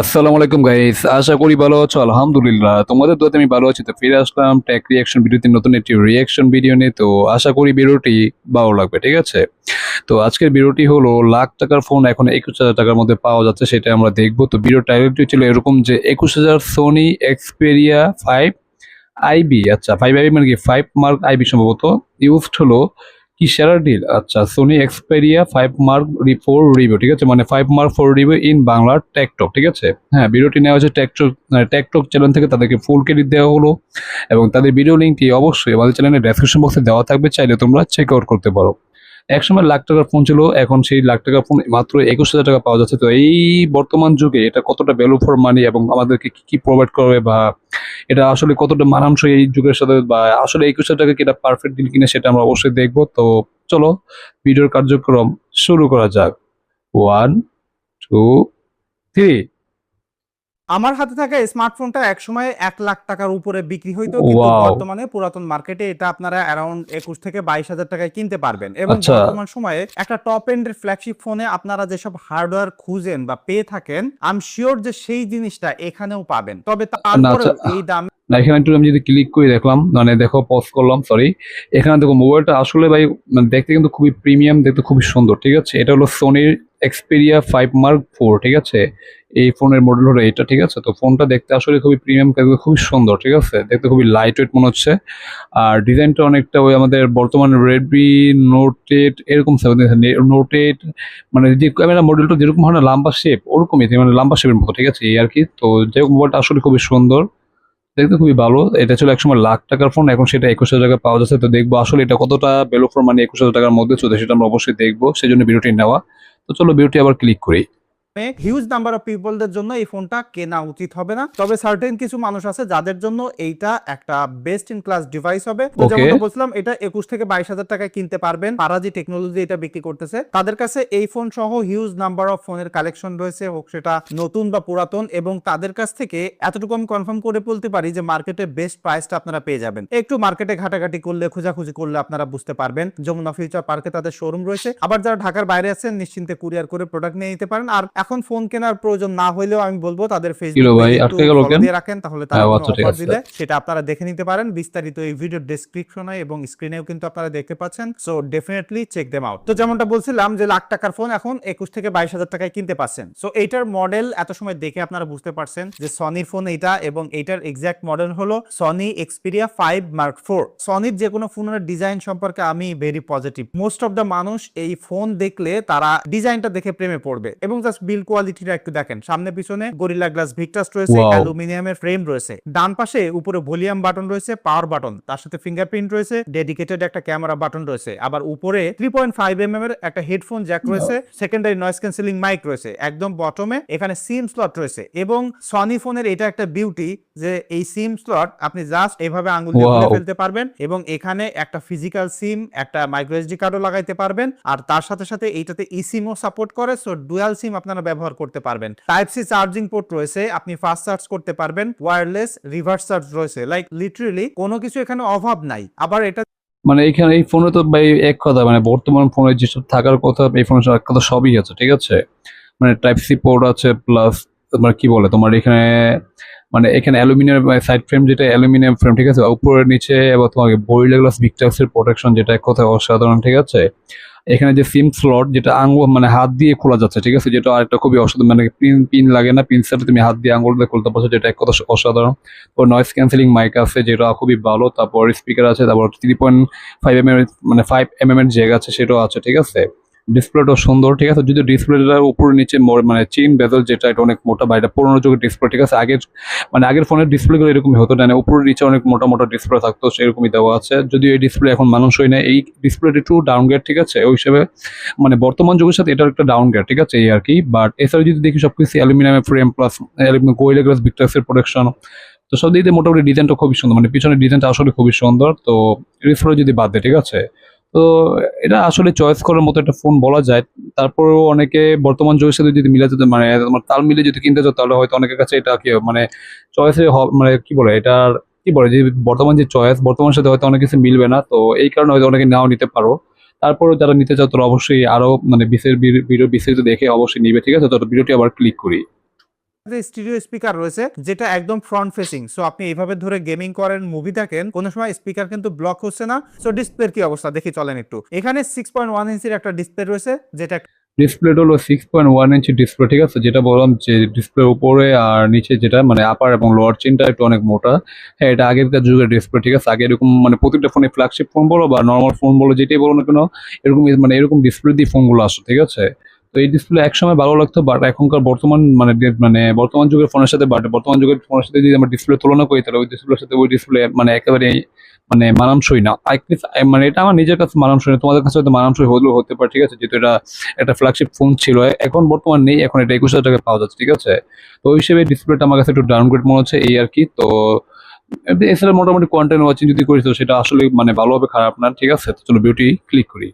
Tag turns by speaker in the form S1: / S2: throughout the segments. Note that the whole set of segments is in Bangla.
S1: আসসালামু আলাইকুম গাইস আশা করি ভালো আছো, আলহামদুলিল্লাহ। তোমাদের দোয়াতে আমি ভালো আছি, তো ফিরে আসলাম ট্যাক রিয়াকশন ভিডিওতে নতুন একটি রিয়াকশন ভিডিও নিয়ে। তো আশা করি ভিডিওটি ভালো লাগবে, ঠিক আছে? তো আজকের ভিডিওটি হলো, লাখ টাকার ফোন এখন একুশ হাজার টাকার মধ্যে পাওয়া যাচ্ছে সেটা আমরা দেখব। তো ভিডিও টাইটেলটি ছিল এরকম যে, একুশ হাজার Sony Xperia five I V five I V কি? ফাইভ মার্ক আইবি সম্ভবত। ইউজড হলো কি সেরা ডিল আচ্ছা Sony Xperia five mark four review ঠিক আছে? মানে five mark four review in বাংলার টেকটক ঠিক আছে? হ্যাঁ ভিডিওটি নেওয়া হচ্ছে টেকটক টেকটক চ্যানেল থেকে, তাদেরকে ফুল ক্রেডিট দেওয়া হলো এবং তাদের ভিডিও লিঙ্কটি অবশ্যই আমাদের চ্যানেলের ডেসক্রিপশন বক্সে দেওয়া থাকবে, চাইলে তোমরা চেক আউট করতে পারো। একসময় লাখ টাকার ফোন ছিল, এখন সেই লাখ টাকার ফোন মাত্র একুশ হাজার টাকা পাওয়া যাচ্ছে। তো এই বর্তমান যুগে এটা কতটা ভ্যালু ফর মানি এবং আমাদেরকে কি কি প্রোভাইড করবে বা এটা আসলে কতটা মানানসই এই যুগের সাথে বা আসলে একুশ হাজার টাকা কি এটা পারফেক্ট ডিল কিনা সেটা আমরা অবশ্যই দেখব। তো চলো ভিডিওর কার্যক্রম শুরু করা যাক। ওয়ান টু থ্রি
S2: আমার হাতে থাকা স্মার্টফোনটা একসময় এক লাখ টাকার উপরে বিক্রি হইতো কিন্তু বর্তমানে পুরাতন মার্কেটে এটা আপনারা অ্যারাউন্ড একুশ থেকে বাইশ হাজার টাকায় কিনতে পারবেন। এবং
S1: আচ্ছা।
S2: বর্তমান সময়ে একটা টপ এন্ডের ফ্ল্যাগশিপ ফোনে আপনারা যেসব হার্ডওয়্যার খুঁজেন বা পেয়ে থাকেন আম শিওর যে সেই জিনিসটা এখানেও পাবেন। তবে তারপরে
S1: আচ্ছা।
S2: এই দাম
S1: না এখানে একটু আমি যদি ক্লিক করে দেখলাম মানে দেখো পজ করলাম সরি এখানে দেখো মোবাইলটা আসলে ভাই মানে দেখতে কিন্তু খুবই প্রিমিয়াম দেখতে খুবই সুন্দর ঠিক আছে? এটা হলো সোনির এক্সপেরিয়া ফাইভ মার্ক ফোর ঠিক আছে? এই ফোনের মডেল হলো এটা, ঠিক আছে? তো ফোনটা দেখতে আসলে খুবই প্রিমিয়াম দেখতে খুবই সুন্দর, ঠিক আছে? দেখতে খুবই লাইট ওয়েট মনে হচ্ছে। আর ডিজাইনটা অনেকটা ওই আমাদের বর্তমান রেডমি নোট এইট এরকম নোট এইট মানে যে ক্যামেরা মডেলটা যেরকম হয় না, লাম্বা শেপ ওরকমই মানে লাম্বা শেপের মতো, ঠিক আছে? এই আর কি। তো হোক মোবাইলটা আসলে খুবই সুন্দর। দেখতে খুবই ভালো। এটা ছিল একসময় লাখ টাকার ফোন এখন সেটা একুশ হাজার টাকা পাওয়া যাচ্ছে। তো দেখব আসলে এটা কতটা বেলো ফোন মানে একুশ হাজার টাকার মধ্যে চলছে, সেটা আমরা অবশ্যই দেখব। সেই জন্য ভিডিওটি নেওয়া। তো চলো ভিডিওটি আবার ক্লিক করি।
S2: হিউজ নাম্বার অফ পিপলদের জন্য এই ফোনটা কেনা উচিত হবে না। তবে সার্টেন কিছু মানুষ আছে যাদের জন্য এইটা একটা বেস্ট ইন ক্লাস ডিভাইস হবে। যেমন বলছিলাম এটা একুশ থেকে বাইশ হাজার টাকায় কিনতে পারবেন। পারাজি টেকনোলজি এটা বিক্রি করতেছে। তাদের কাছে এই ফোন সহ হিউজ নাম্বার অফ ফোনের কালেকশন রয়েছে হোক সেটা নতুন বা পুরাতন। এবং তাদের কাছ থেকে এতটুকু আমি কনফার্ম করে বলতে পারি যে মার্কেটে বেস্ট প্রাইসটা আপনারা পেয়ে যাবেন। একটু মার্কেটে ঘাটাঘাটি করলে খোঁজাখুঁজি করলে আপনারা বুঝতে পারবেন। যমুনা ফিউচার পার্কে তাদের শোরুম রয়েছে। আবার যারা ঢাকার বাইরে আছেন নিশ্চিন্তে কুরিয়ার করে প্রোডাক্ট নিয়ে নিতে পারেন। আর এখন ফোন কেনার প্রয়োজন না হলেও আমি বলব তাদের ফেসবুক? দিয়ে রাখেন তাহলে তারা
S1: হ্যাঁ, আচ্ছা।
S2: দিলে সেটা আপনারা দেখে নিতে পারেন। বিস্তারিত এই ভিডিও ডেসক্রিপশনে এবং স্ক্রিনেও কিন্তু আপনারা দেখতে পাচ্ছেন। So definitely check them out তো যেমনটা বলছিলাম যে লাখ টাকার ফোন এখন একুশ থেকে বাইশ হাজার টাকায় কিনতে পারছেন। সো এইটার মডেল এত সময় দেখে আপনারা বুঝতে পারছেন যে সনির ফোন এইটা এবং এইটার এক্সাক্ট মডেল হলো Sony Xperia five mark four সনির যে কোনো ফোনের ডিজাইন সম্পর্কে আমি very positive most of the মানুষ এই ফোন দেখলে তারা ডিজাইনটা দেখে প্রেমে পড়বে। এবং জাস্ট বিল কোয়ালিটিটা একটু দেখেন। সামনে পিছনে গরিলা গ্লাস ভিক্টাস রয়েছে অ্যালুমিনিয়ামের ফ্রেম রয়েছে। ডান পাশে উপরে ভলিউম বাটন রয়েছে পাওয়ার বাটন তার সাথে ফিঙ্গারপ্রিন্ট রয়েছে ডেডিকেটেড একটা ক্যামেরা বাটন রয়েছে। আবার উপরে থ্রি পয়েন্ট ফাইভ এম এর একটা হেডফোন জ্যাক রয়েছে সেকেন্ডারি নয়েজ ক্যান্সেলিং মাইক রয়েছে একদম বটমে এখানে সিম স্লট রয়েছে এবং সনি ফোনের এটা একটা বিউটি যে এই সিম স্লট আপনি জাস্ট এভাবে আঙ্গুল দিয়ে খুলে ফেলতে পারবেন এবং এখানে একটা ফিজিক্যাল সিম একটা মাইক্রো এসডি কার্ডও লাগাইতে পারবেন। আর তার সাথে সাথে এইটাতে ইসিমও সাপোর্ট করে সো ডুয়াল সিম আপনারা ব্যবহার করতে পারবেন। টাইপ সি চার্জিং পোর্ট রয়েছে, আপনি ফাস্ট চার্জ করতে পারবেন। ওয়্যারলেস রিভার্স চার্জ রয়েছে লাইক লিটারেলি কোনো কিছু এখানে অভাব নাই। আবার এটা
S1: মানে এখানে এই ফোনে তো ভাই এক কথা মানে বর্তমান ফোনে যেসব থাকার কথা, এই ফোনের এক কথা সবই আছে, ঠিক আছে? মানে টাইপ সি পোর্ট আছে প্লাস তোমার কি বলে, তোমার এখানে মানে এখানে অ্যালুমিনিয়াম সাইড ফ্রেম যেটা, অ্যালুমিনিয়াম ফ্রেম ঠিক আছে? উপরে নিচে এবং তোমাকে বইলা গ্লাস ভিক্টাক্সের প্রোটেকশন যেটা, এক কথা অসাধারণ, ঠিক আছে? এখানে যে সিম স্লট যেটা আঙুল মানে হাত দিয়ে খোলা যাচ্ছে, ঠিক আছে? যেটা আরেকটা খুবই অসাধারণ মানে পিন পিন লাগে না পিন সেট তুমি হাত দিয়ে আঙুল দিয়ে খুলতে পারছ, যেটা কথা অসাধারণ। তো নয়েস ক্যান্সেলিং মাইক আছে, যেটা খুবই ভালো। তারপর স্পিকার আছে, তারপর থ্রি পয়েন্ট ফাইভ এম মানে ফাইভ এম এম এর জায়গা আছে, সেটাও আছে, ঠিক আছে? ডিসপ্লেটাও সুন্দর, ঠিক আছে? যদি ডিসপ্লেটার উপরে নিচে মানে চিন বেজল যেটা, এটা অনেক মোটা বা এটা পুরোনো যুগের ডিসপ্লে ঠিক আছে? আগের মানে আগের ফোনের ডিসপ্লেগুলো এরকমই হতো না উপরে নিচে অনেক মোটা মোটা ডিসপ্লে থাকতো, সেরকমই দেওয়া আছে। যদিও এই ডিসপ্লে এখন মানুষই না এই ডিসপ্লেটা একটু ডাউনগ্রেড ঠিক আছে? ওই হিসেবে মানে বর্তমান যুগের সাথে এটার একটা ডাউনগ্রেড ঠিক আছে? এই আর কি। বাট এছাড়া যদি দেখি সব কিছু অ্যালুমিনিয়ামের ফ্রেম প্লাস গোয়েলা গ্লাস ভিক্টাসের প্রোটেকশন তো সব দিক মোটামুটি ডিজাইনটা খুবই সুন্দর। মানে পিছনের ডিজাইনটা আসলে খুবই সুন্দর, তো ডিসপ্লে যদি বাদ দেয়, ঠিক আছে? তো এটা আসলে চয়েস করার মতো একটা ফোন বলা যায়। তারপরেও অনেকে বর্তমান যুগের সাথে যদি মিলাতে মানে তোমার তাল মিলে যদি কিনতে চাও, তাহলে হয়তো অনেকের কাছে এটা কি মানে চয়েসে মানে কি বলে? এটার কি বলে? যে বর্তমান যে চয়েস বর্তমান সাথে হয়তো অনেক কিছু মিলবে না। তো এই কারণে হয়তো অনেকে নাও নিতে পারো। তারপরেও যারা নিতে চাও, তারা অবশ্যই আরও মানে বিশেষ ভিডিও বিস্তারিত দেখে অবশ্যই নিবে, ঠিক আছে? তো ভিডিওটি আবার ক্লিক করি।
S2: যে স্টিরিও স্পিকার রয়েছে, যেটা একদম ফ্রন্ট ফেসিং সো আপনি এইভাবে ধরে গেমিং করেন মুভি দেখেন, কোনো সময় স্পিকার কিন্তু ব্লক হচ্ছে না। সো ডিসপ্লের কি অবস্থা? দেখি চলেন একটু। এখানে সিক্স পয়েন্ট ওয়ান ইঞ্চির একটা ডিসপ্লে রয়েছে, যেটা
S1: ডিসপ্লেটা হলো six point one inch display ঠিক আছে? যেটা বললাম যে ডিসপ্লের উপরে আর নিচে যেটা মানে আপার এবং লোয়ার চিনটা একটু অনেক মোটা। হ্যাঁ এটা আগেরকার যুগের ডিসপ্লে ঠিক আছে? আগে এরকম মানে প্রতিটা ফোনে ফ্ল্যাগশিপ ফোন বলো বা নর্মাল ফোন বলো, যেটাই বলো না কেন, এরকম মানে এরকম ডিসপ্লে দিয়ে ফোনগুলো আসো, ঠিক আছে? তো এই ডিসপ্লে একসময় ভালো লাগতো বাট এখনকার বর্তমান মানে মানে বর্তমান যুগের ফোনের সাথে বাট বর্তমান যুগের ফোনের সাথে যদি আমরা ডিসপ্লে তুলনা করি, তাহলে ওই ডিসপ্লের সাথে ওই ডিসপ্লে মানে একেবারে মানে মানানসই না। মানে এটা আমার নিজের কাছে মানানসই না, তোমাদের কাছে হয়তো মানানসই হলেও হতে পারে, ঠিক আছে? যেহেতু এটা একটা ফ্ল্যাগশিপ ফোন ছিল, এখন বর্তমান নেই, এখন এটা একুশ হাজার টাকা পাওয়া যাচ্ছে, ঠিক আছে? তো ওই হিসেবে ডিসপ্লেটা আমার কাছে একটু ডাউনগ্রেড মনে হচ্ছে, এই আর কি। তো এছাড়া মোটামুটি কন্টেন্ট ওয়াচিং যদি করি, তো সেটা আসলে মানে ভালো হবে খারাপ না, ঠিক আছে? তো চলো বিউটি ক্লিক করি।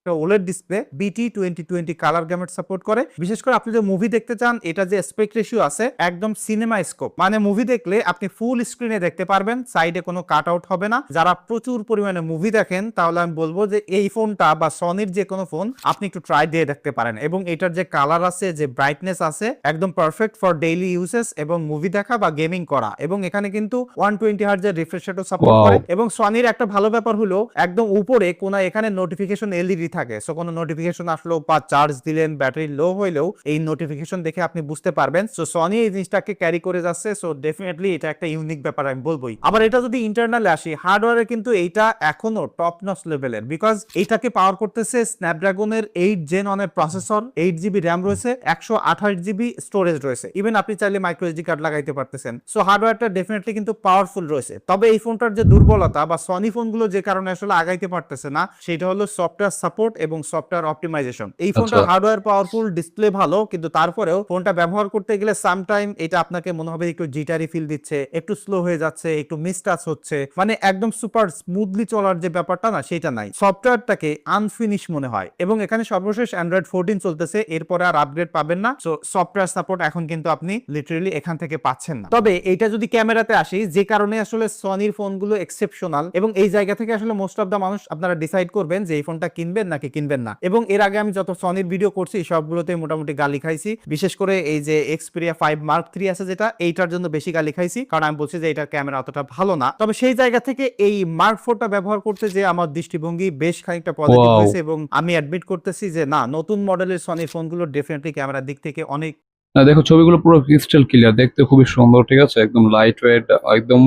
S2: একটা OLED display BT twenty twenty colour gamut support করে। বিশেষ করে আপনি যে মুভি দেখতে চান এটা যে স্পেক রেশিও আছে একদম সিনেমা স্কোপ মানে মুভি দেখলে আপনি ফুল স্ক্রিনে দেখতে পারবেন সাইডে কোনো কাট আউট হবে না। যারা প্রচুর পরিমাণে মুভি দেখেন তাহলে আমি বলব যে এই ফোনটা বা সনির যে কোনো ফোন আপনি একটু ট্রাই দিয়ে দেখতে পারেন। এবং এটার যে কালার আছে যে ব্রাইটনেস আছে একদম পারফেক্ট ফর ডেইলি ইউজেস এবং মুভি দেখা বা গেমিং করা। এবং এখানে কিন্তু ওয়ান টোয়েন্টি হার্জের রিফ্রেশ রেটও সাপোর্ট করে। এবং সনির একটা ভালো ব্যাপার হলো একদম উপরে কোনা এখানে নোটিফিকেশন এলইডি থাকে। সো কোনো নোটিফিকেশন আসলো বা চার্জ দিলেন ব্যাটারি লো হইলেও এই নোটিফিকেশন দেখে আপনি বুঝতে পারবেন। সো সনি এই জিনিসটাকে ক্যারি করে যাচ্ছে। সো ডেফিনেটলি এটা একটা ইউনিক ব্যাপার আমি বলবোই। আবার এটা যদি ইন্টারনালে আসি হার্ডওয়্যারে কিন্তু এইটা এখনও টপ নস লেভেলের বিকজ এইটাকে পাওয়ার করতেছে স্ন্যাপড্রাগনের এইট জেন অনের প্রসেসর এইট জিবি র্যাম রয়েছে, একশো আঠাশ জিবি স্টোরেজ রয়েছে। ইভেন আপনি চাইলে মাইক্রো এসডি কার্ড লাগাইতে পারতেছেন। সো হার্ডওয়্যারটা ডেফিনেটলি কিন্তু পাওয়ারফুল রয়েছে। তবে এই ফোনটার যে দুর্বলতা বা সনি ফোনগুলো যে কারণে আসলে আগাইতে পারতেছে না, সেটা হলো সফটওয়্যার সাপোর্ট এবং সফটওয়্যার অপটিমাইজেশন এই
S1: আচ্ছা।
S2: হার্ডওয়্যার পাওয়ারফুল ডিসপ্লে ভালো কিন্তু তারপরেও ফোনটা ব্যবহার করতে গেলে সামটাইম এটা আপনাকে মনে হবে একটু জিটারি ফিল দিচ্ছে একটু স্লো হয়ে যাচ্ছে একটু মিসটাচ হচ্ছে। মানে একদম সুপার স্মুথলি চলার যে ব্যাপারটা না সেটা নাই। সফটওয়্যারটাকে আনফিনিশ মনে হয়। এবং এখানে সর্বশেষ অ্যান্ড্রয়েড ফোরটিন চলতেছে এরপরে আর আপগ্রেড পাবেন না। সো সফটওয়্যার সাপোর্ট এখন কিন্তু আপনি লিটারেলি এখান থেকে পাচ্ছেন না। তবে এটা যদি ক্যামেরাতে আসি যে কারণে আসলে সনির ফোনগুলো এক্সেপশনাল এবং এই জায়গা থেকে আসলে মোস্ট অফ দা মানুষ আপনারা ডিসাইড করবেন যে এই ফোনটা কিনবেন নাকি কিনবেন না। এবং এর আগে আমি যত সনির ভিডিও করছি সবগুলোতে মোটামুটি গালি খাইছি। বিশেষ করে এই যে এক্সপিরিয়া ফাইভ মার্ক থ্রি আছে যেটা এইটার জন্য বেশি গালি খাইছি। কারণ আমি বলছি যে এটার ক্যামেরা অতটা ভালো না। তবে সেই জায়গা থেকে এই মার্ক ফোরটা ব্যবহার করতে যে আমার দৃষ্টিভঙ্গি বেশ খানিকটা পজিটিভ হয়েছে এবং আমি অ্যাডমিট করতেছি যে না নতুন মডেলের সনি ফোনগুলো ডেফিনেটলি ক্যামেরার দিক থেকে অনেক
S1: না দেখো ছবিগুলো পুরো ক্রিস্টাল ক্লিয়ার দেখতে খুবই সুন্দর ঠিক আছে? একদম লাইট ওয়েট একদম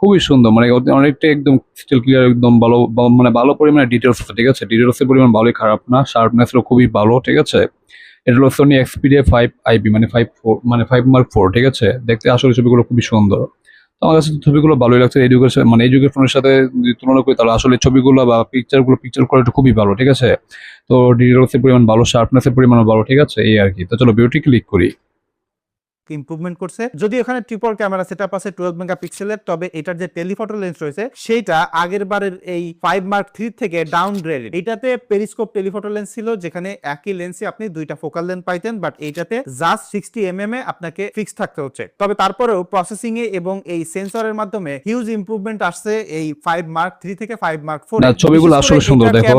S1: খুবই সুন্দর মানে অনেকটা একদম স্টিল ক্লিয়ার একদম ভালো মানে ভালো পরিমাণে ডিটেলস ঠিক আছে? ডিটেলস এর পরিমাণ ভালোই খারাপ না শার্পনেস খুবই ভালো, ঠিক আছে? এটা হলো Sony Xperia five I V five four মানে ফাইভ মার্ক ফোর ঠিক আছে? দেখতে আসলে ছবিগুলো খুবই সুন্দর। তো আমার কাছে ছবিগুলো ভালোই লাগছে এডুকেশন মানে এডুকেশন ফোনের সাথে যদি তুলনা করি, তাহলে আসলে ছবিগুলো বা পিকচারগুলো পিকচার কোয়ালিটি খুবই ভালো, ঠিক আছে? তো ডিটেলস এর পরিমাণ ভালো শার্পনেস এর পরিমাণ ভালো, ঠিক আছে? এই আর কি। তো চলো বিউটি ক্লিক করি।
S2: ইমপ্রুভমেন্ট করছে যদি ওখানে ট্রিপল ক্যামেরা সেটআপ আছে টুয়েলভ মেগাপিক্সেলের তবে এটার যে টেলিফটো লেন্স রয়েছে সেইটা আগের বারের এই ফাইভ মার্ক থ্রি থেকে ডাউন গ্রেডেড এটাতে পেরিস্কোপ টেলিফটো লেন্স ছিল যেখানে একই লেন্সে আপনি দুইটা ফোকাল লেন্স পাইতেন বাট এইটাতে জাস্ট সিক্সটি এম এম এ আপনাকে ফিক্স থাকতে হচ্ছে তবে তারপরেও প্রসেসিং এ এবং এই সেন্সরের মাধ্যমে হিউজ ইমপ্রুভমেন্ট আসছে এই ফাইভ মার্ক থ্রি থেকে ফাইভ মার্ক ফোর
S1: ছবিগুলো আসলে সুন্দর, দেখো।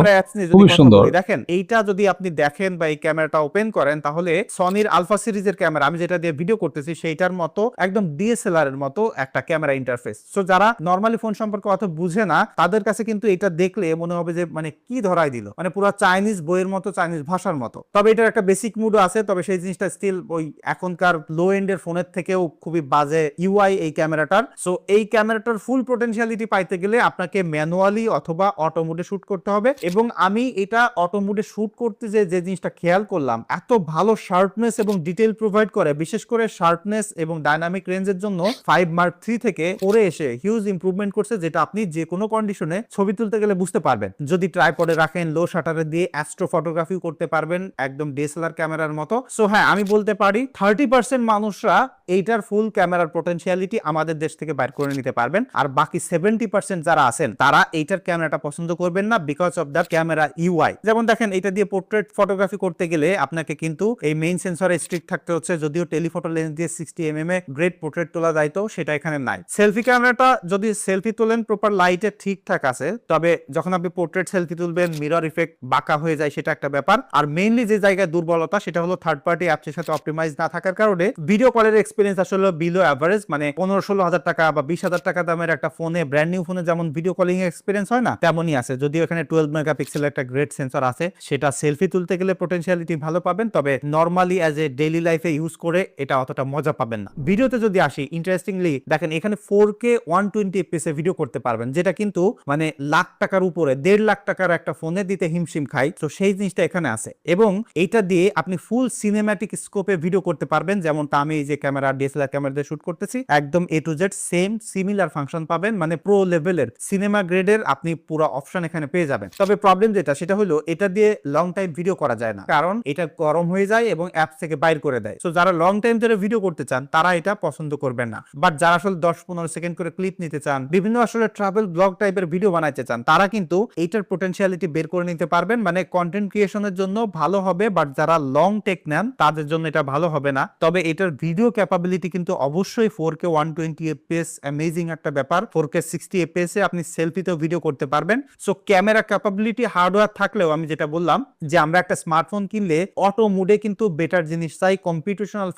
S1: খুবই সুন্দর।
S2: দেখেন এইটা যদি আপনি দেখেন বা এই ক্যামেরাটা ওপেন করেন তাহলে সনির আলফা সিরিজের ক্যামেরা আমি যেটা দিয়ে ভিডিও করতেছি সেইটার মতো, একদম ডিএসএলআর এর মতো একটা ক্যামেরা ইন্টারফেস সো যারা নর্মালি ফোন সম্পর্কে অত বুঝে না, তাদের কাছে কিন্তু এটা দেখলে মনে হবে যে মানে কি ধরাই দিল? মানে পুরো চাইনিজ বইয়ের মতো চাইনিজ ভাষার মতো। তবে এটার একটা বেসিক মুডও আছে, তবে সেই জিনিসটা স্টিল ওই এখনকার লো এন্ডের ফোনের থেকেও খুবই বাজে ইউআই এই ক্যামেরাটার। সো এই ক্যামেরাটার ফুল পোটেনশিয়ালিটি পাইতে গেলে আপনাকে ম্যানুয়ালি অথবা অটো মোডে শুট করতে হবে। এবং আমি এটা অটো মোডে শুট করতে যে যে জিনিসটা খেয়াল করলাম, এত ভালো শার্পনেস এবং ডিটেল প্রোভাইড করে, বিশেষ করে শার্পনেস এবং ডাইনামিক রেঞ্জের জন্য ফাইভ মার্ক থ্রি থেকে পরে এসে হিউজ ইমপ্রুভমেন্ট করছে, যেটা আপনি যে কোনো কন্ডিশনে ছবি তুলতে গেলে বুঝতে পারবেন। যদি ট্রাইপডে রাখেন লো শাটারে দিয়ে অ্যাস্ট্রো ফটোগ্রাফি করতে পারবেন, একদম ডিএসএলআর ক্যামেরার মতো। সো হ্যাঁ আমি বলতে পারি থার্টি পার্সেন্ট মানুষরা এইটার ফুল ক্যামেরার পোটেনশিয়ালিটি আমাদের দেশ থেকে বাইর করে নিতে পারবেন। আর বাকি সেভেন্টি পার্সেন্ট যারা আছেন, তারা এইটার ক্যামেরাটা পছন্দ করবেন না because of the camera UI যেমন দেখেন এটা দিয়ে পোর্ট্রেট ফটোগ্রাফি করতে গেলে আপনাকে কিন্তু এই মেইন সেন্সরে স্ট্রিক্ট থাকতে হচ্ছে, যদিও টেলিফটো লেন্স দিয়ে সিক্সটি এম এম এ গ্রেট পোর্ট্রেট তোলা যায় তো সেটা এখানে নাই। সেলফি ক্যামেরাটা যদি সেলফি তোলেন প্রপার লাইটে ঠিকঠাক আছে, তবে যখন আপনি পোর্ট্রেট সেলফি তুলবেন মিরর ইফেক্ট বাঁকা হয়ে যায়, সেটা একটা ব্যাপার। আর মেইনলি যে জায়গায় দুর্বলতা, সেটা হলো থার্ড পার্টি অ্যাপসের সাথে অপটিমাইজ না থাকার কারণে ভিডিও কলের এক্সপিরিয়েন্স আসলে বিলো অ্যাভারেজ মানে পনেরো ষোলো হাজার টাকা বা বিশ হাজার টাকা দামের একটা ফোনে ব্র্যান্ড নিউ ফোনে যেমন ভিডিও কলিং এক্সপিরিয়েন্স হয় না, তেমনই আছে। যদিও এখানে টুয়েলভ মেগাপিক্সেল একটা গ্রেট সেন্সর আছে, সেটা সেলফি তুলতে গেলে পোটেনশিয়ালিটি ভালো পাবেন, তবে নর্মালি অ্যাজ এ ডেইলি লাইফে ইউজ করে এটা অতটা মজা পাবেন না। ভিডিওতে যদি আসি ইন্টারেস্টিংলি দেখেন এখানে four K one twenty FPS এ ভিডিও করতে পারবেন, যেটা কিন্তু মানে লাখ টাকার উপরে, দেড় লাখ টাকার একটা ফোনে দিতে হিমশিম খাই তো সেই জিনিসটা এখানে আছে। এবং এইটা দিয়ে আপনি ফুল সিনেম্যাটিক স্কোপে ভিডিও করতে পারবেন যেমনটা আমি এই যে ক্যামেরা ডিএসএলআর ক্যামেরা দিয়ে শুট করতেছি। একদম A to Z same similar function পাবেন মানে প্রো লেভেলের সিনেমা গ্রেডের আপনি পুরো অপশন এখানে পেয়ে যাবেন। তবে প্রবলেম যেটা, সেটা হলো, এটা দিয়ে লং টাইম ভিডিও করা যায় না। কারণ এটা গরম হয়ে যায় এবং অ্যাপ থেকে বাইর করে দেয়। তো যারা লং টাইম ধরে ভিডিও করতে চান, তারা এটা পছন্দ করবেন না। বাট যারা আসলে দশ পনেরো সেকেন্ড করে ক্লিপ নিতে চান, বিভিন্ন আসলে ট্রাভেল ব্লগ টাইপের ভিডিও বানাইতে চান, তারা কিন্তু এইটার পোটেনশিয়ালিটি বের করে নিতে পারবেন। মানে কন্টেন্ট ক্রিয়েশনের জন্য ভালো হবে বাট যারা লং টেক নেন, তাদের জন্য এটা ভালো হবে না। তবে এটার ভিডিও ক্যাপাবিলিটি কিন্তু অবশ্যই four K one twenty FPS amazing একটা ব্যাপার। ফোর কে সিক্সটি এফপিএস এ আপনি সেলফিতেও ভিডিও করতে পারবেন। সো ক্যামেরা ক্যাপাবিলিটি হার্ডওয়্যার থাকলেও আমি যেটা বললাম, যে আমরা একটা স্মার্টফোন কিনলে অটো মুডে কিন্তু বেটার জিনিস চাই কম্পিউটেশনাল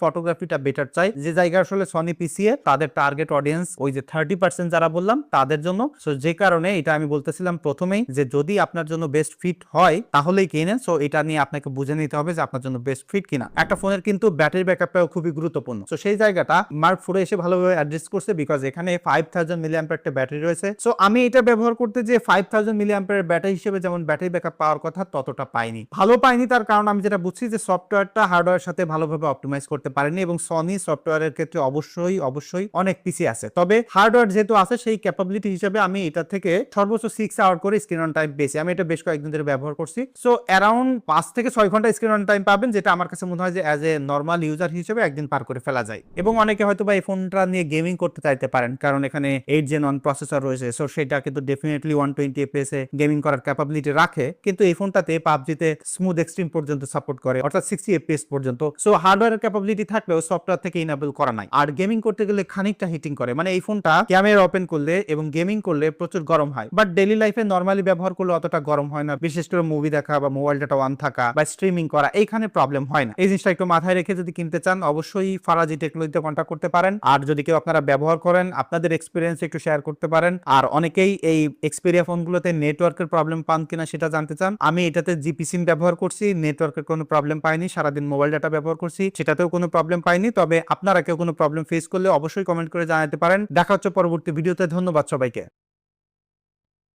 S2: ফটোগ্রাফিটা বেটার চাই। যে জায়গা আসলে সনি পিসিএ তাদের টার্গেট অডিয়েন্স ওই যে থার্টি পার্সেন্ট যারা বললাম, তাদের জন্য। সো যে কারণে এটা আমি বলতেছিলাম প্রথমেই যে যদি আপনার জন্য বেস্ট ফিট হয়, তাহলেই কিনেন সো এটা নিয়ে আপনাকে বুঝে নিতে হবে যে আপনার জন্য বেস্ট ফিট কিনা। একটা ফোনের কিন্তু ব্যাটারি ব্যাকআপটাও খুবই গুরুত্বপূর্ণ। সো সেই জায়গাটা মার্ক ফোরে এসে ভালোভাবে অ্যাড্রেস করছে বিকজ এখানে ফাইভ থাউজেন্ড মিলি একটা ব্যাটারি রয়েছে। সো আমি এটা ব্যবহার করতে যে ফাইভ থাউজেন্ড মিলি ব্যাটারি হিসেবে যেমন ব্যাটারি ব্যাকআপ পাওয়ার কথা, ততটা পাইনি। ভালো পাইনি তার কারণ আমি যেটা বুঝছি যে সফটওয়্যারটা হার্ডওয়্যার সাথে ভালোভাবে অপটিমাইজ করতে পারেনি এবং সনি সফটওয়্যারের ক্ষেত্রে অবশ্যই অবশ্যই অনেক পিসি আছে। তবে হার্ডওয়্যার যেহেতু আছে, সেই ক্যাপাবিলিটি হিসেবে আমি এটা থেকে সর্বোচ্চ সিক্স আওয়ার করে স্ক্রিন অন টাইম পেয়েছি। আমি এটা বেশ কয়েকদিন ধরে ব্যবহার করছি। সো অ্যারাউন্ড পাঁচ থেকে ছয় ঘণ্টা স্ক্রিন অন টাইম পাবেন, যেটা আমার কাছে মনে হয় যে অ্যাজ এ নর্মাল ইউজার হিসেবে একদিন পার করে ফেলা যায়। এবং অনেকে হয়তো বা এই ফোনটা নিয়ে গেমিং করতে চাইতে পারেন, কারণ এখানে এইট জেন ওয়ান প্রসেসর রয়েছে। সো সেটা কিন্তু ডেফিনেটলি ওয়ান টোয়েন্টি এফএস এ গেমিং করার ক্যাপাবিলিটি রাখে, কিন্তু এই ফোনটাতে পাবজিতে স্মুথ এক্সট্রিম পর্যন্ত সাপোর্ট করে, অর্থাৎ সিক্সটি এফপিএস পর্যন্ত। সো হার্ডওয়্যারের ক্যাপাবিলিটি থাকলেও সফটওয়্যার থেকে ইনেবল করা নাই। আর গেমিং করতে গেলে খানিকটা হিটিং করে। মানে এই ফোনটা ক্যামেরা ওপেন করলে এবং গেমিং করলে প্রচুর গরম হয়। বাট ডেলি লাইফে নর্মালি ব্যবহার করলে অতটা গরম হয় না। বিশেষ করে মুভি দেখা বা মোবাইল ডাটা থাকা বা স্ট্রিমিং করা, এইখানে প্রবলেম হয় না। এই জিনিসটা একটু মাথায় রেখে যদি কিনতে চান, অবশ্যই ফারাজি টেকনোলজিতে কন্ট্যাক্ট করতে পারেন। আর যদি কেউ আপনারা ব্যবহার করেন, আপনাদের এক্সপিরিয়েন্স একটু শেয়ার করতে পারেন। আর অনেকেই এই এক্সপেরিয়া ফোনগুলোতে নেটওয়ার্কের প্রবলেম পান কিনা সেটা জানতে চান, আমি এটাতে জিপি সিম ব্যবহার করছি। নেটওয়ার্কের কোনো প্রবলেম পাইনি। সারাদিন মোবাইল ডাটা ব্যবহার করছি। সেটাতেও কোনো প্রবলেম পাইনি, তবে আপনারা কেউ কোনো প্রবলেম ফেস করলে অবশ্যই কমেন্ট করে জানাতে পারেন। দেখা হচ্ছে পরবর্তী ভিডিওতে, ধন্যবাদ সবাইকে।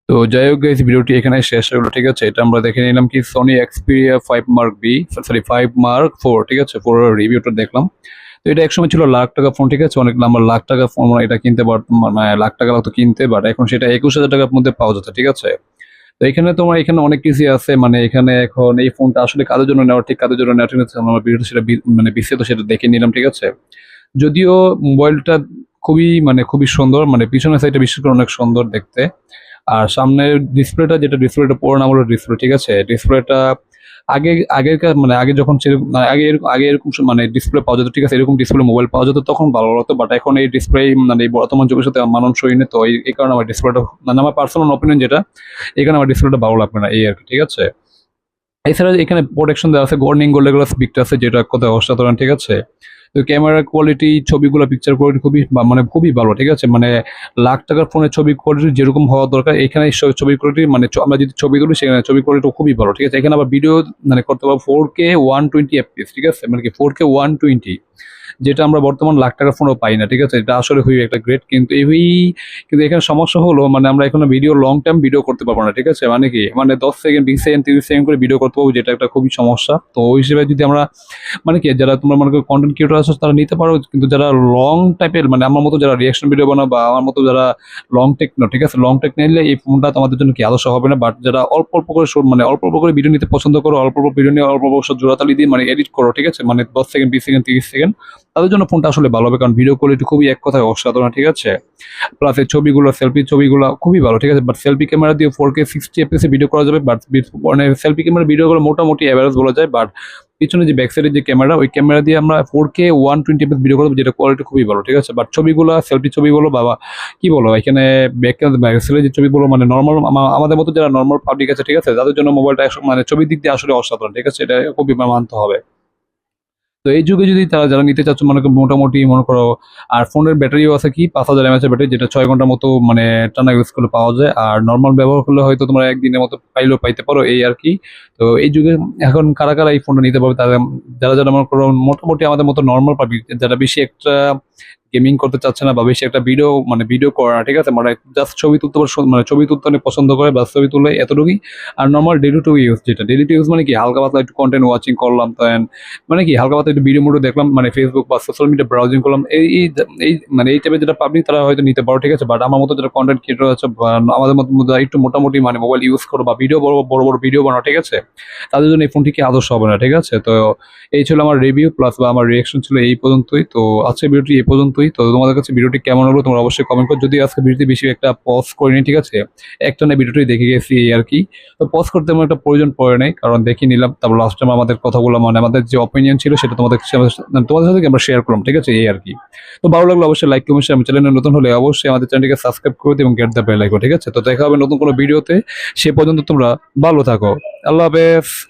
S1: তো যাই হোক গাইস ভিডিওটি এখানে শেষ হলো, ঠিক আছে? এটা আমরা দেখে নিলাম কি Sony Xperia five mark B sorry five mark four ঠিক আছে? ফোর রিভিউটা দেখলাম। তো এটা একসময় ছিল লাখ টাকা ফোন ঠিক আছে? অনেক নাম্বার লাখ টাকা ফোন এটা কিনতে পারতাম মানে লাখ টাকা লাগতো কিনতে বাট এখন সেটা একুশ হাজার টাকার মধ্যে পাওয়া যেত, ঠিক আছে? তো এখানে তোমার এখানে অনেক কিছু আছে মানে এখানে এখন এই ফোনটা আসলে কাদের জন্য নেওয়া, ঠিক কাদের জন্য নেওয়া, ঠিক আমার ভিডিওটা সেটা মানে বিস্তারিত সেটা দেখে নিলাম, ঠিক আছে? যদিও মোবাইলটা খুবই মানে খুবই সুন্দর মানে পিছনের সাইডটা বিশেষ করে অনেক সুন্দর দেখতে। আর সামনের ডিসপ্লেটা যেটা ডিসপ্লেটা নাম হলো ডিসপ্লে ঠিক আছে? ডিসপ্লেটা আগে, আগেকার মানে আগে যখন মানে আগে এরকম আগে এরকম মানে ডিসপ্লে পাওয়া যেত, ঠিক আছে, এরকম ডিসপ্লে মোবাইল পাওয়া যেত, তখন ভালো লাগতো বাট এখন এই ডিসপ্লে মানে এই বর্তমান যুগের সাথে মানানসই নেই, তো এই কারণে আমার ডিসপ্লেটা মানে আমার পার্সোনাল ওপিনিয়ন যেটা, এই কারণে আমার ডিসপ্লেটা ভালো লাগবে না, এই আর কি, ঠিক আছে? এছাড়া এখানে প্রোটেকশন দেওয়া আছে গর্নিং এগুলো স্পিকটা আছে, যেটা কোথায় অসাধারণ, ঠিক আছে? তো ক্যামেরা কোয়ালিটি ছবিগুলো পিকচার কোয়ালিটি খুবই মানে খুবই ভালো, ঠিক আছে? মানে লাখ টাকার ফোনের ছবি কোয়ালিটি যেরকম হওয়া দরকার, এখানে ছবি কোয়ালিটি মানে আমরা যদি ছবি তুলি, সেখানে ছবি কোয়ালিটি খুবই ভালো, ঠিক আছে? এখানে আবার ভিডিও মানে করতে পারব four K one twenty FPS ঠিক আছে? মানে কি ফোর কে ওয়ান টোয়েন্টি যেটা আমরা বর্তমান লাখ টাকার ফোনও পাই না, ঠিক আছে? এটা আসলে খুবই একটা গ্রেট কিন্তু এই কিন্তু এখানে সমস্যা হলো মানে আমরা এখন ভিডিও লং টাইম ভিডিও করতে পারব না, ঠিক আছে? মানে কি? মানে দশ সেকেন্ড বিশ সেকেন্ড তিরিশ সেকেন্ড করে ভিডিও করতে পারব, যেটা একটা খুবই সমস্যা। তো ওই হিসেবে যদি আমরা মানে কি, যারা তোমরা মনে কন্টেন্ট ক্রিয়েটর আছো, তারা নিতে পারো, কিন্তু যারা লং টাইপের মানে আমার মতো যারা রিয়াকশন ভিডিও বানাও বা আমার মতো যারা লং টেক না, ঠিক আছে? লং টেক নিলে এই ফোনটা তোমাদের জন্য কি আদর্শ হবে না? বাট যারা অল্প অল্প করে মানে অল্প অল্প করে ভিডিও নিতে পছন্দ করো, অল্প অল্প ভিডিও নিয়ে অল্প অল্প জোড়াতালি দিয়ে মানে এডিট করো, ঠিক আছে? মানে দশ সেকেন্ড বিশ সেকেন্ড তিরিশ সেকেন্ড তাদের জন্য ফোনটা আসলে ভালো হবে, কারণ ভিডিও কোয়ালিটি খুবই এক কথায় অসাধারণ, ঠিক আছে? প্লাস এই ছবিগুলো সেলফি ছবিগুলো খুবই ভালো, ঠিক আছে? বাট সেলফি ক্যামেরা দিয়ে ফোর কে সিক্সটি এফপিএসে ভিডিও করা যাবে বাট মানে সেলফি ক্যামেরা ভিডিওগুলো মোটামুটি অ্যাভারেজ বলা যায় বাট পিছনে যে ব্যাক সাইডের যে ক্যামেরা ওই ক্যামেরা দিয়ে আমরা four K one twenty FPS video করব যেটা কোয়ালিটি খুবই ভালো, ঠিক আছে? বাট ছবিগুলো সেলফি ছবি বলো বাবা, কি বলো এখানে ব্যাক ব্যাকসেলের যে ছবিগুলো মানে নর্মাল আমাদের মতো যারা নর্মাল পাবলিক আছে, ঠিক আছে? তাদের জন্য মোবাইলটা মানে ছবির দিক দিয়ে আসলে অসাধারণ, ঠিক আছে? এটা খুবই মানতে হবে। তো এই যুগে যদি তারা যারা নিতে চাচ্ছ, মনে করো মোটামুটি মনে করো, আর ফোনের ব্যাটারিও আছে কি? পাঁচ হাজার এমএচের ব্যাটারি, যেটা ছয় ঘণ্টার মতো মানে টানা ইউজ করলে পাওয়া যায়। আর নর্মাল ব্যবহার করলে হয়তো তোমরা একদিনের মতো পাইলেও পাইতে পারো এই আর কি। তো এই যুগে এখন কারা কারা এই ফোনটা নিতে পারবে? তারা যারা যারা মনে করো মোটামুটি আমাদের মতো নর্মাল পাবি যারা বেশি একটা গেমিং করতে চাচ্ছে না বা বেশি একটা ভিডিও মানে ভিডিও করে না, ঠিক আছে? মানে জাস্ট ছবি তুলতে মানে ছবি তুলতে অনেক পছন্দ করে, বা ছবি তুলে এতটুকুই। আর নর্মাল ডেলি টু ইউজ যেটা ডেলি টু ইউজ মানে কি? হালকা পাতলা একটু কন্টেন্ট ওয়াচিং করলাম দেন মানে কি? হালকা পাতলা একটু ভিডিও মোডও দেখলাম মানে ফেসবুক বা সোশ্যাল মিডিয়া ব্রাউজিং করলাম। এই, এই- মানে এই টাইপের যেটা পাবলিক তারা হয়তো নিতে পারো, ঠিক আছে? বাট আমার মতো যারা কন্টেন্ট ক্রিয়েটর আছে আমাদের মতো একটু মোটামুটি মানে মোবাইল ইউজ করো, বা ভিডিও বড় বড় বড় ভিডিও বানাও, ঠিক আছে? তাদের জন্য এই ফোনটি কি আদর্শ হবে না, ঠিক আছে? তো এই ছিল আমার রিভিউ প্লাস বা আমার রিয়াকশন ছিল এই পর্যন্তই। তো আজকে ভিডিওটি এই পর্যন্তই তো তোমাদের কাছে ভিডিওটি কেমন হলো তোমরা অবশ্যই কমেন্ট করো। যদি আজকে ভিডিওটি বেশি একটা পজ করিনি ঠিক আছে? একটা না ভিডিওটি দেখে গেছি এই আর কি। তো পজ করতে আমার একটা প্রয়োজন পড়ে নাই, কারণ দেখে নিলাম, তারপর লাস্ট টাইম আমাদের কথাগুলো মানে আমাদের যে অপিনিয়ন ছিল সেটা তোমাদের সাথে- তোমাদের সাথে আমরা শেয়ার করলাম, ঠিক আছে? এই আর কি। তো ভালো লাগল অবশ্যই লাইক কমেন্ট শেয়ার চ্যানেলে নতুন হলে অবশ্যই আমাদের চ্যানেলটিকে সাবস্ক্রাইব করে দিও এবং গেট দ্য বেল আইকন ঠিক আছে? তো দেখা হবে নতুন কোনো ভিডিওতে। সে পর্যন্ত তোমরা ভালো থাকো। আল্লাহ হাফেজ।